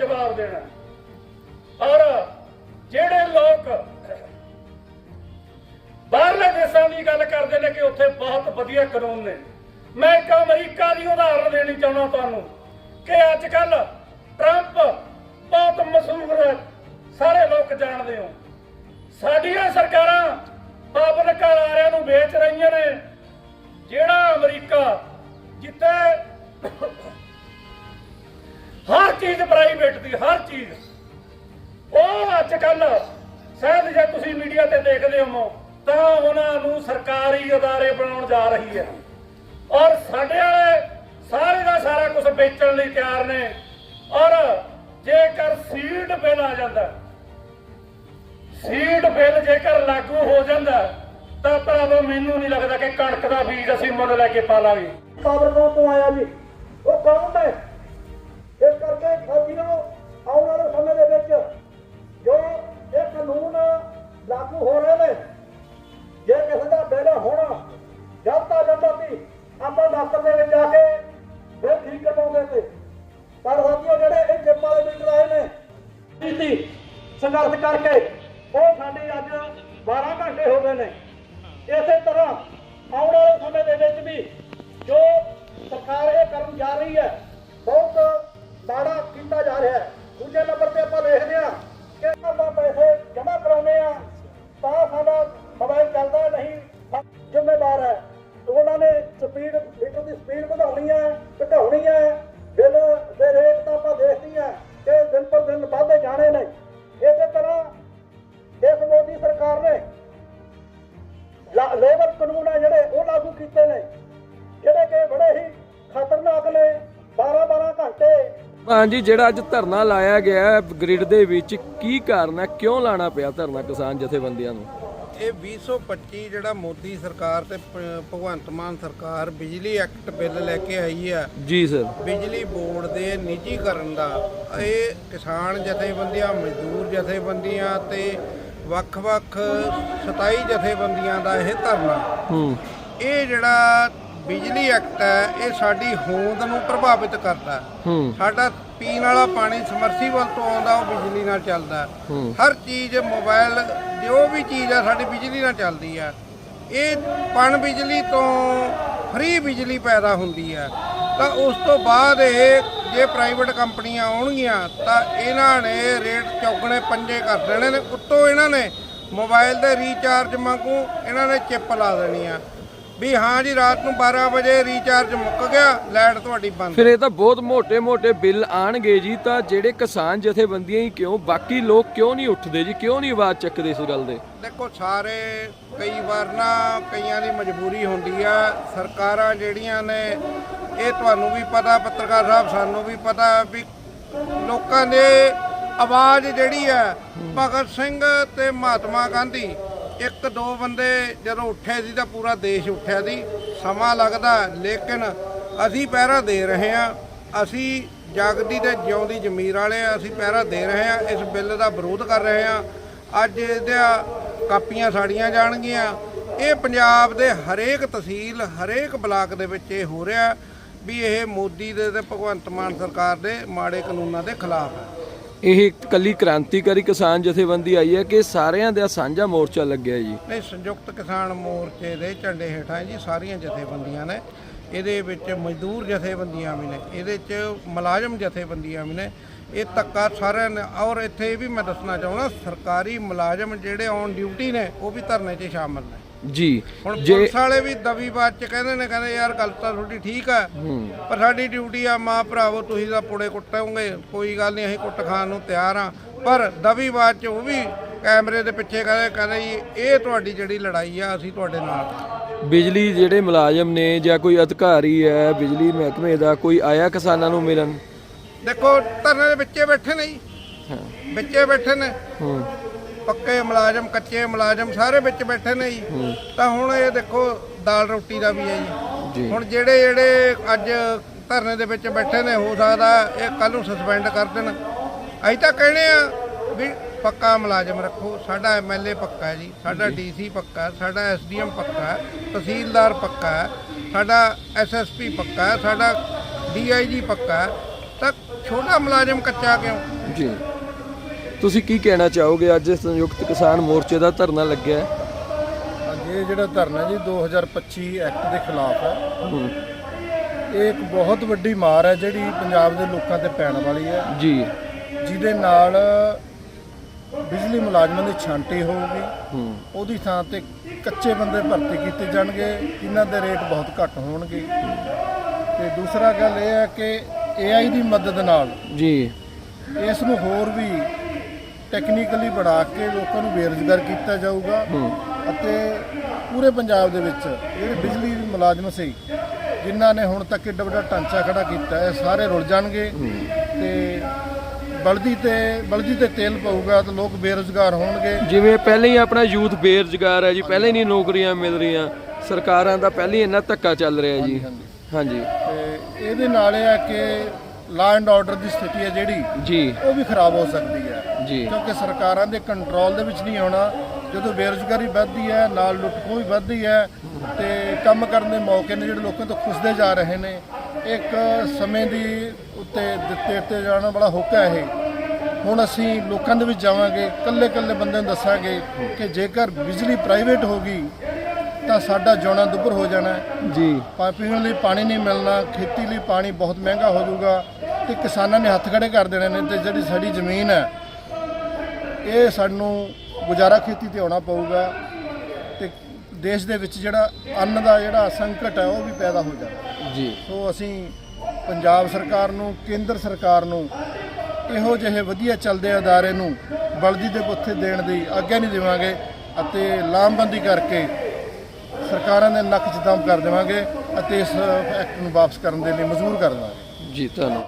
ਜਵਾਬ ਦੇਣਾ ਔਰ ਜਿਹੜੇ ਲੋਕ ਬਾਹਰਲੇ ਦੇਸ਼ਾਂ ਦੀ ਗੱਲ ਕਰਦੇ ਨੇ ਕਿ ਉੱਥੇ ਬਹੁਤ ਵਧੀਆ ਕਾਨੂੰਨ ਨੇ, ਮੈਂ ਇੱਕ ਅਮਰੀਕਾ ਦੀ ਉਦਾਹਰਨ ਦੇਣੀ ਚਾਹੁੰਦਾ ਤੁਹਾਨੂੰ ਕਿ ਅੱਜ ਕੱਲ ਟਰੰਪ ਬਹੁਤ ਮਸ਼ਹੂਰ ਹੈ, ਸਾਰੇ ਲੋਕ ਜਾਣਦੇ ਹੋ। ਸਾਡੀਆਂ ਸਰਕਾਰਾਂ ਪਬਲਿਕ ਅਦਾਰਿਆਂ ਨੂੰ ਵੇਚ ਰਹੀਆਂ ਨੇ, ਜਿਹੜਾ ਅਮਰੀਕਾ ਚੀਜ਼। ਉਹ ਅੱਜ ਕੱਲ ਸ਼ਾਇਦ ਜੇ ਤੁਸੀਂ ਮੀਡੀਆ ਤੇ ਦੇਖਦੇ ਹੋ ਤਾਂ ਉਹਨਾਂ ਨੂੰ ਸਰਕਾਰੀ ਅਦਾਰੇ ਬਣਾਉਣ ਜਾ ਰਹੀ ਹੈ। ਔਰ ਸਾਡੇ ਵਾਲੇ ਸਾਰੇ ਦਾ ਸਾਰਾ ਕੁਝ ਵੇਚਣ ਲਈ ਤਿਆਰ ਨੇ। ਔਰ ਜੇਕਰ ਸੀਡ ਬਿੱਲ ਆ ਜਾਂਦਾ ਸੀਡ ਬਿੱਲ ਜੇਕਰ ਲਾਗੂ ਹੋ ਜਾਂਦਾ, ਤਾਂ ਭਰਾਵੋ, ਮੈਨੂੰ ਨਹੀਂ ਲੱਗਦਾ ਕਿ ਕਣਕ ਦਾ ਬੀਜ ਅਸੀਂ ਮੁੱਲ ਲੈ ਕੇ ਪਾ ਲਾਂਗੇ ਖਬਰ ਤੋਂ ਆਇਆ ਜੀ? ਉਹ ਕੌਣ ਹੈ? ਇਸ ਕਰਕੇ ਸਾਥੀਓ ਆਉਣ ਵਿੱਚ ਜੋ ਇਹ ਕਾਨੂੰਨ ਲਾਗੂ ਹੋ ਰਹੇ ਨੇ, ਜੇ ਕਿਸੇ ਦਾ ਬਿੱਲ ਹੋਣਾ ਜਨਤਾ ਜਾਂਦਾ ਸੀ ਆਪਾਂ ਦਫ਼ਤਰ ਦੇ ਵਿੱਚ ਜਾ ਕੇ ਬਿੱਲ ਠੀਕ ਕਰਵਾਉਂਦੇ ਤੇ। ਪਰ ਸਾਥੀਓ, ਜਿਹੜੇ ਇਹ ਜਿੰਮਾਂ ਦੇ ਵਿੱਚ ਆਏ ਨੇ, ਕੀਤੀ ਸੰਘਰਸ਼ ਕਰਕੇ, ਉਹ ਸਾਡੇ ਅੱਜ 12 ਘੰਟੇ ਹੋ ਗਏ ਨੇ। ਇਸੇ ਤਰ੍ਹਾਂ ਆਉਣ ਵਾਲੇ ਸਮੇਂ ਦੇ ਵਿੱਚ ਵੀ ਜੋ ਸਰਕਾਰ ਇਹ ਕਰਨ ਜਾ ਰਹੀ ਹੈ, ਬਹੁਤ ਮਾੜਾ ਕੀਤਾ ਜਾ ਰਿਹਾ ਹੈ। ਦੂਜੇ ਨੰਬਰ ਤੇ ਆਪਾਂ ਵੇਖਦੇ ਹਾਂ ਕਿ ਆਪਾਂ ਪੈਸੇ ਜਮ੍ਹਾਂ ਕਰਾਉਂਦੇ ਆ ਤਾਂ ਸਾਡਾ ਮੋਬਾਈਲ ਚੱਲਦਾ ਨਹੀਂ ਜ਼ਿੰਮੇਵਾਰ ਹੈ। ਉਹਨਾਂ ਨੇ ਸਪੀਡ ਮੀਟਰ ਦੀ ਸਪੀਡ ਵਧਾਉਣੀ ਹੈ, ਘਟਾਉਣੀ ਹੈ। ਬਿੱਲ ਦੇ ਰੇਟ ਤਾਂ ਹਾਂਜੀ ਜਿਹੜਾ ਅੱਜ ਧਰਨਾ ਲਾਇਆ ਗਿਆ ਹੈ ਗ੍ਰਿਡ ਦੇ ਵਿੱਚ ਕੀ ਕਾਰਨ ਹੈ? ਕਿਉਂ ਲਾਣਾ ਪਿਆ ਧਰਨਾ ਕਿਸਾਨ ਜਥੇਬੰਦੀਆਂ ਨੂੰ? ਇਹ 2025 ਜਿਹੜਾ ਮੋਦੀ ਸਰਕਾਰ ਤੇ ਭਗਵੰਤ ਮਾਨ ਸਰਕਾਰ ਬਿਜਲੀ ਐਕਟ ਬਿੱਲ ਲੈ ਕੇ ਆਈ ਆ। ਜੀ ਸਰ। ਬਿਜਲੀ ਬੋਰਡ ਦੇ ਨਿੱਜੀਕਰਨ ਦਾ ਇਹ ਕਿਸਾਨ ਜਥੇਬੰਦੀਆਂ ਮਜ਼ਦੂਰ ਜਥੇਬੰਦੀਆਂ ਤੇ ਵੱਖ-ਵੱਖ 27 ਜਥੇਬੰਦੀਆਂ ਦਾ ਇਹ ਧਰਨਾ। ਹੂੰ। ਇਹ ਜਿਹੜਾ ਬਿਜਲੀ ਐਕਟ ਹੈ ਇਹ ਸਾਡੀ ਹੋਂਦ ਨੂੰ ਪ੍ਰਭਾਵਿਤ ਕਰਦਾ ਹੈ। ਹੂੰ। ਸਾਡਾ ਪੀਣ ਵਾਲਾ ਪਾਣੀ ਸਮਰਸੀਬਲ ਤੋਂ ਆਉਂਦਾ ਉਹ ਬਿਜਲੀ ਨਾਲ ਚੱਲਦਾ ਹੂੰ। ਹਰ ਚੀਜ਼ ਮੋਬਾਈਲ ਜੋ ਵੀ ਚੀਜ਼ ਆ ਸਾਡੀ ਬਿਜਲੀ ਨਾਲ ਚੱਲਦੀ ਆ ਇਹ ਪਣ ਬਿਜਲੀ ਤੋਂ ਫ੍ਰੀ ਬਿਜਲੀ ਪੈਦਾ ਹੁੰਦੀ ਆ ਤਾਂ ਉਸ ਤੋਂ ਬਾਅਦ ਇਹ ਜੇ ਪ੍ਰਾਈਵੇਟ ਕੰਪਨੀਆਂ ਆਉਣਗੀਆਂ ਤਾਂ ਇਹਨਾਂ ਨੇ ਰੇਟ ਚੌਗਣੇ ਪੰਜੇ ਕਰ ਦੇਣੇ ਨੇ। ਉੱਤੋਂ ਇਹਨਾਂ ਨੇ ਮੋਬਾਈਲ ਦੇ ਰੀਚਾਰਜ ਵਾਂਗੂ ਇਹਨਾਂ ਨੇ ਚਿੱਪ ਲਾ ਦੇਣੀ ਆ। ਵੀ ਹਾਂ ਜੀ ਰਾਤ ਨੂੰ 12 ਵਜੇ ਰੀਚਾਰਜ ਮੁੱਕ ਗਿਆ ਲਾਈਟ ਤੁਹਾਡੀ ਬੰਦ। ਫਿਰ ਇਹ ਤਾਂ ਬਹੁਤ ਮੋਟੇ ਮੋਟੇ ਬਿੱਲ ਆਣਗੇ ਜੀ ਤਾਂ ਜਿਹੜੇ ਕਿਸਾਨ ਜਥੇਬੰਦੀਆਂ ਹੀ ਕਿਉਂ ਬਾਕੀ ਲੋਕ ਕਿਉਂ ਨਹੀਂ ਉੱਠਦੇ ਜੀ ਕਿਉਂ ਨਹੀਂ ਆਵਾਜ਼ ਚੱਕਦੇ ਇਸ ਗੱਲ ਦੇ? ਦੇਖੋ ਸਾਰੇ ਕਈ ਵਾਰ ਨਾ ਕਈਆਂ ਦੀ ਮਜਬੂਰੀ ਹੁੰਦੀ ਆ ਸਰਕਾਰਾਂ ਜਿਹੜੀਆਂ ਨੇ ਇਹ ਤੁਹਾਨੂੰ ਵੀ ਪਤਾ ਪੱਤਰਕਾਰ ਸਾਹਿਬ ਸਾਨੂੰ ਵੀ ਪਤਾ ਵੀ ਲੋਕਾਂ ਦੇ ਆਵਾਜ਼ ਜਿਹੜੀ ਹੈ। ਭਗਤ ਸਿੰਘ ਤੇ ਮਹਾਤਮਾ ਗਾਂਧੀ ਇੱਕ ਦੋ ਬੰਦੇ ਜਦੋਂ ਉੱਠੇ ਸੀ ਤਾਂ ਪੂਰਾ ਦੇਸ਼ ਉੱਠਿਆ ਸੀ। ਸਮਾਂ ਲੱਗਦਾ ਲੇਕਿਨ ਅਸੀਂ ਪਹਿਰਾ ਦੇ ਰਹੇ ਹਾਂ। ਅਸੀਂ ਜਾਗਦੀ ਤੇ ਜਿਉਂਦੀ ਜ਼ਮੀਰ ਵਾਲੇ ਆ ਅਸੀਂ ਪਹਿਰਾ ਦੇ ਰਹੇ ਹਾਂ। ਇਸ ਬਿੱਲ ਦਾ ਵਿਰੋਧ ਕਰ ਰਹੇ ਹਾਂ। ਅੱਜ ਇਹਦਾ ਕਾਪੀਆਂ ਸਾੜੀਆਂ ਜਾਣਗੀਆਂ। ਇਹ ਪੰਜਾਬ ਦੇ ਹਰੇਕ ਤਹਿਸੀਲ, ਹਰੇਕ ਬਲਾਕ ਦੇ ਵਿੱਚ ਇਹ ਹੋ ਰਿਹਾ ਵੀ ਇਹ ਮੋਦੀ ਦੇ ਤੇ ਭਗਵੰਤ ਮਾਨ ਸਰਕਾਰ ਦੇ ਮਾੜੇ ਕਾਨੂੰਨਾਂ ਦੇ ਖਿਲਾਫ ਹੈ। ਇਹ ਇਕੱਲੀ ਕ੍ਰਾਂਤੀਕਾਰੀ ਕਿਸਾਨ ਜਥੇਬੰਦੀ ਆਈ ਹੈ ਕਿ ਸਾਰਿਆਂ ਦਾ ਸਾਂਝਾ ਮੋਰਚਾ ਲੱਗਿਆ ਜੀ। ਨਹੀਂ, ਸੰਯੁਕਤ ਕਿਸਾਨ ਮੋਰਚੇ ਦੇ ਝੰਡੇ ਹੇਠਾਂ ਜੀ ਸਾਰੀਆਂ ਜਥੇਬੰਦੀਆਂ ਨੇ। ਇਹਦੇ ਵਿੱਚ ਮਜ਼ਦੂਰ ਜਥੇਬੰਦੀਆਂ ਵੀ ਨੇ, ਇਹਦੇ 'ਚ ਮੁਲਾਜ਼ਮ ਜਥੇਬੰਦੀਆਂ ਵੀ ਨੇ। ਇਹ ਤੱਕਾ ਸਾਰਿਆਂ ਨੇ ਔਰ ਇੱਥੇ ਇਹ ਵੀ ਮੈਂ ਦੱਸਣਾ ਚਾਹੁੰਦਾ, ਸਰਕਾਰੀ ਮੁਲਾਜ਼ਮ ਜਿਹੜੇ ਔਨ ਡਿਊਟੀ ਨੇ, ਉਹ ਵੀ ਧਰਨੇ 'ਚ ਸ਼ਾਮਲ ਨੇ। ਜੀ। ਹੁਣ ਪੁਲਿਸ ਵਾਲੇ ਵੀ ਦਵੀਬਾਦ 'ਚ ਕਹਿੰਦੇ ਨੇ ਕਹਿੰਦੇ ਯਾਰ ਗੱਲ ਤਾਂ ਤੁਹਾਡੀ ਠੀਕ ਆ ਪਰ ਸਾਡੀ ਡਿਊਟੀ ਆ ਮਾਂ ਭਰਾਵੋ ਤੁਸੀਂ ਤਾਂ ਪੁੜੇ ਕੁੱਟੋਗੇ ਕੋਈ ਗੱਲ ਨਹੀਂ ਅਸੀਂ ਕੁੱਟ ਖਾਣ ਨੂੰ ਤਿਆਰ ਆ। ਪਰ ਦਵੀਬਾਦ 'ਚ ਉਹ ਵੀ ਕੈਮਰੇ ਦੇ ਪਿੱਛੇ ਕਹਿੰਦੇ ਕਹਿੰਦੇ ਜੀ ਇਹ ਤੁਹਾਡੀ ਜਿਹੜੀ ਲੜਾਈ ਆ ਅਸੀਂ ਤੁਹਾਡੇ ਨਾਲ। ਬਿਜਲੀ ਜਿਹੜੇ ਮੁਲਾਜ਼ਮ ਨੇ ਜਾਂ ਕੋਈ ਅਧਿਕਾਰੀ ਹੈ ਬਿਜਲੀ ਮਹਿਕਮੇ ਦਾ ਕੋਈ ਆਇਆ ਕਿਸਾਨਾਂ ਨੂੰ ਮਿਲਣ? ਦੇਖੋ ਧਰਨੇ ਦੇ ਵਿੱਚੇ ਬੈਠੇ ਨੇ ਜੀ। ਹਾਂ। ਵਿੱਚੇ ਬੈਠੇ ਨੇ। ਹੂੰ। ਪੱਕੇ ਮੁਲਾਜ਼ਮ ਕੱਚੇ ਮੁਲਾਜ਼ਮ ਸਾਰੇ ਵਿੱਚ ਬੈਠੇ ਨੇ ਜੀ। ਤਾਂ ਹੁਣ ਇਹ ਦੇਖੋ ਦਾਲ ਰੋਟੀ ਦਾ ਵੀ ਹੈ ਜੀ। ਹੁਣ ਜਿਹੜੇ ਜਿਹੜੇ ਅੱਜ ਧਰਨੇ ਦੇ ਵਿੱਚ ਬੈਠੇ ਨੇ ਹੋ ਸਕਦਾ ਇਹ ਕੱਲ ਨੂੰ ਸਸਪੈਂਡ ਕਰ ਦੇਣ। ਅਸੀਂ ਤਾਂ ਕਹਿੰਦੇ ਆ ਵੀ ਪੱਕਾ ਮੁਲਾਜ਼ਮ ਰੱਖੋ। ਸਾਡਾ ਐਮਐਲਏ ਪੱਕਾ ਜੀ। ਸਾਡਾ ਡੀਸੀ ਪੱਕਾ ਸਾਡਾ ਐਸਡੀਐਮ ਪੱਕਾ ਤਹਿਸੀਲਦਾਰ ਪੱਕਾ ਸਾਡਾ ਐਸਐਸਪੀ ਪੱਕਾ ਸਾਡਾ ਡੀਆਈਜੀ ਪੱਕਾ ਤਾਂ ਛੋਟਾ ਮੁਲਾਜ਼ਮ ਕੱਚਾ ਕਿਉਂ? ਜੀ। ਤੁਸੀਂ ਕੀ ਕਹਿਣਾ ਚਾਹੋਗੇ? ਅੱਜ ਸੰਯੁਕਤ ਕਿਸਾਨ ਮੋਰਚੇ ਦਾ ਧਰਨਾ ਲੱਗਿਆ ਹੈ। ਹਾਂਜੀ ਇਹ ਜਿਹੜਾ ਧਰਨਾ ਜੀ 2025 ਐਕਟ ਦੇ ਖਿਲਾਫ ਹੈ। ਹੂੰ, ਇਹ ਇੱਕ ਬਹੁਤ ਵੱਡੀ ਮਾਰ ਹੈ ਜਿਹੜੀ ਪੰਜਾਬ ਦੇ ਲੋਕਾਂ ਤੇ ਪੈਣ ਵਾਲੀ ਹੈ। ਜੀ। ਜਿਹਦੇ ਨਾਲ ਬਿਜਲੀ ਮੁਲਾਜ਼ਮਾਂ ਦੀ ਛਾਂਟੀ ਹੋਊਗੀ। ਹੂੰ। ਉਹਦੀ ਥਾਂ ਤੇ ਕੱਚੇ ਬੰਦੇ ਭਰਤੀ ਕੀਤੇ ਜਾਣਗੇ। ਜਿਨ੍ਹਾਂ ਦੇ ਰੇਟ ਬਹੁਤ ਘੱਟ ਹੋਣਗੇ। ਤੇ ਦੂਸਰਾ ਗੱਲ ਇਹ ਹੈ ਕਿ AI ਦੀ ਮਦਦ ਨਾਲ ਜੀ। ਇਸ ਨੂੰ ਹੋਰ ਵੀ ਟੈਕਨੀਕਲੀ ਬਣਾ ਕੇ ਲੋਕਾਂ ਨੂੰ ਬੇਰੁਜ਼ਗਾਰ ਕੀਤਾ ਜਾਊਗਾ ਅਤੇ ਪੂਰੇ ਪੰਜਾਬ ਦੇ ਵਿੱਚ ਜਿਹੜੇ ਬਿਜਲੀ ਮੁਲਾਜ਼ਮ ਸੀ ਜਿਨ੍ਹਾਂ ਨੇ ਹੁਣ ਤੱਕ ਏਡਾ ਵੱਡਾ ਢਾਂਚਾ ਖੜਾ ਕੀਤਾ ਹੈ ਸਾਰੇ ਰੁਲ ਜਾਣਗੇ। ਤੇ ਬਲਦੀ ਤੇ ਬਲਦੀ ਤੇ ਤੇਲ ਪਊਗਾ ਤਾਂ ਲੋਕ ਬੇਰੁਜ਼ਗਾਰ ਹੋਣਗੇ। ਜਿਵੇਂ ਪਹਿਲਾਂ ਹੀ ਆਪਣਾ ਯੂਥ ਬੇਰੁਜ਼ਗਾਰ ਹੈ ਜੀ ਪਹਿਲਾਂ ਹੀ ਨਹੀਂ ਨੌਕਰੀਆਂ ਮਿਲ ਰਹੀਆਂ। ਸਰਕਾਰਾਂ ਦਾ ਪਹਿਲਾਂ ਹੀ ਇੰਨਾ ਧੱਕਾ ਚੱਲ ਰਿਹਾ ਜੀ। ਹਾਂਜੀ ਤੇ ਇਹਦੇ ਨਾਲ ਇਹ ਹੈ ਕਿ ਲਾ ਐਂਡ ਆਰਡਰ ਦੀ ਸਥਿਤੀ ਹੈ ਜਿਹੜੀ ਜੀ। ਉਹ ਵੀ ਖਰਾਬ ਹੋ ਸਕਦੀ ਹੈ। ਕਿਉਂਕਿ ਸਰਕਾਰਾਂ ਦੇ ਕੰਟਰੋਲ ਦੇ ਵਿੱਚ ਨਹੀਂ ਆਉਣਾ। ਜਦੋਂ ਬੇਰੁਜ਼ਗਾਰੀ ਵੱਧਦੀ ਹੈ ਨਾਲ ਲੁੱਟਖੋ ਵੀ ਵੱਧਦੀ ਹੈ ਤੇ ਕੰਮ ਕਰਨ ਦੇ ਮੌਕੇ ਨੇ ਜਿਹੜੇ ਲੋਕਾਂ ਤੋਂ ਖੁੱਸਦੇ ਜਾ ਰਹੇ ਨੇ। ਇੱਕ ਸਮੇਂ ਦੀ ਉੱਤੇ ਦਿੱਤੇ ਉੱਤੇ ਜਾਣ ਵਾਲਾ ਹੁਕਮ ਹੈ ਇਹ। ਹੁਣ ਅਸੀਂ ਲੋਕਾਂ ਦੇ ਵਿੱਚ ਜਾਵਾਂਗੇ ਕੱਲੇ ਕੱਲੇ ਬੰਦੇ ਨੂੰ ਦੱਸਾਂਗੇ ਕਿ ਜੇਕਰ ਬਿਜਲੀ ਪ੍ਰਾਈਵੇਟ ਹੋਗੀ ਤਾਂ ਸਾਡਾ ਜਿਉਣਾ ਦੁੱਭਰ ਹੋ ਜਾਣਾ। ਹੈ ਜੀ। ਪੀਣ ਲਈ ਪਾਣੀ ਨਹੀਂ ਮਿਲਣਾ ਖੇਤੀ ਲਈ ਪਾਣੀ ਬਹੁਤ ਮਹਿੰਗਾ ਹੋ ਜਾਊਗਾ ਤੇ ਕਿਸਾਨਾਂ ਨੇ ਹੱਥ ਖੜੇ ਕਰ ਦੇਣੇ ਨੇ ਤੇ ਜਿਹੜੀ ਸਾਡੀ ਜ਼ਮੀਨ ਹੈ ਇਹ ਸਾਨੂੰ ਗੁਜ਼ਾਰਾ ਖੇਤੀ ਤੇ ਆਉਣਾ ਪਊਗਾ ਤੇ ਦੇਸ਼ ਦੇ ਵਿੱਚ ਜਿਹੜਾ ਅੰਨ ਦਾ ਜਿਹੜਾ ਸੰਕਟ ਹੈ ਉਹ ਵੀ ਪੈਦਾ ਹੋ ਜਾਣਾ। ਜੀ। ਸੋ ਅਸੀਂ ਪੰਜਾਬ ਸਰਕਾਰ ਨੂੰ ਕੇਂਦਰ ਸਰਕਾਰ ਨੂੰ ਇਹੋ ਜਿਹੇ ਵਧੀਆ ਚੱਲਦੇ ਅਦਾਰੇ ਨੂੰ ਬਲਦੀ ਦੇ ਪੁੱਥੇ ਦੇਣ ਦੀ ਆਗਿਆ ਨਹੀਂ ਦੇਵਾਂਗੇ ਅਤੇ ਲਾਮਬੰਦੀ ਕਰਕੇ ਸਰਕਾਰਾਂ ਦੇ ਨੱਕ 'ਚ ਦਮ ਕਰ ਦੇਵਾਂਗੇ ਅਤੇ ਇਸ ਐਕਟ ਨੂੰ ਵਾਪਸ ਕਰਨ ਦੇ ਲਈ ਮਜਬੂਰ ਕਰ ਦੇਵਾਂਗੇ। ਜੀ ਧੰਨਵਾਦ।